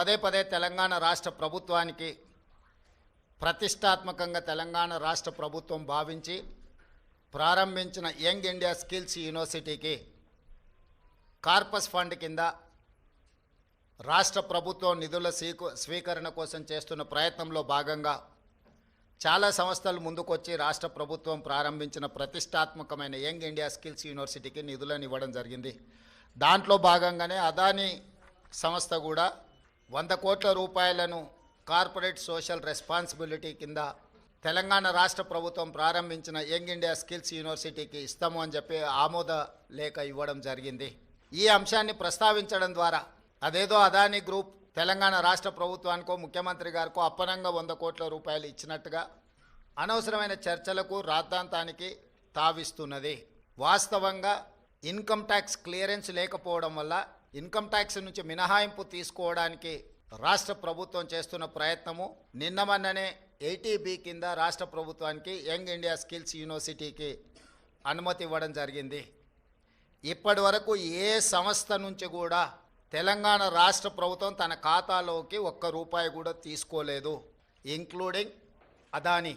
పదే పదే తెలంగాణ రాష్ట్ర ప్రభుత్వానికి ప్రతిష్టాత్మకంగా తెలంగాణ రాష్ట్ర ప్రభుత్వం భావించి ప్రారంభించిన యంగ్ ఇండియా స్కిల్స్ యూనివర్సిటీకి కార్పస్ ఫండ్ కింద రాష్ట్ర ప్రభుత్వం నిధుల స్వీకు స్వీకరణ కోసం చేస్తున్న ప్రయత్నంలో భాగంగా చాలా సంస్థలు ముందుకొచ్చి రాష్ట్ర ప్రభుత్వం ప్రారంభించిన ప్రతిష్టాత్మకమైన యంగ్ ఇండియా స్కిల్స్ యూనివర్సిటీకి నిధులను ఇవ్వడం జరిగింది. దాంట్లో భాగంగానే అదాని సంస్థ కూడా వంద కోట్ల రూపాయలను కార్పొరేట్ సోషల్ రెస్పాన్సిబిలిటీ కింద తెలంగాణ రాష్ట్ర ప్రభుత్వం ప్రారంభించిన యంగ్ ఇండియా స్కిల్స్ యూనివర్సిటీకి ఇస్తాము అని చెప్పి ఆమోద లేఖ ఇవ్వడం జరిగింది. ఈ అంశాన్ని ప్రస్తావించడం ద్వారా అదేదో అదాని గ్రూప్ తెలంగాణ రాష్ట్ర ప్రభుత్వానికో ముఖ్యమంత్రి గారికో అప్పనంగా వంద కోట్ల రూపాయలు ఇచ్చినట్టుగా అనవసరమైన చర్చలకు రాద్ధాంతానికి తావిస్తున్నది. వాస్తవంగా ఇన్కమ్ ట్యాక్స్ క్లియరెన్స్ లేకపోవడం వల్ల ఇన్కమ్ ట్యాక్స్ నుంచి మినహాయింపు తీసుకోవడానికి రాష్ట్ర ప్రభుత్వం చేస్తున్న ప్రయత్నము. నిన్న మొన్ననే ఎయిటీబీ కింద రాష్ట్ర ప్రభుత్వానికి యంగ్ ఇండియా స్కిల్స్ యూనివర్సిటీకి అనుమతి ఇవ్వడం జరిగింది. ఇప్పటి వరకు ఏ సంస్థ నుంచి కూడా తెలంగాణ రాష్ట్ర ప్రభుత్వం తన ఖాతాలోకి ఒక్క రూపాయి కూడా తీసుకోలేదు ఇంక్లూడింగ్ అదాని.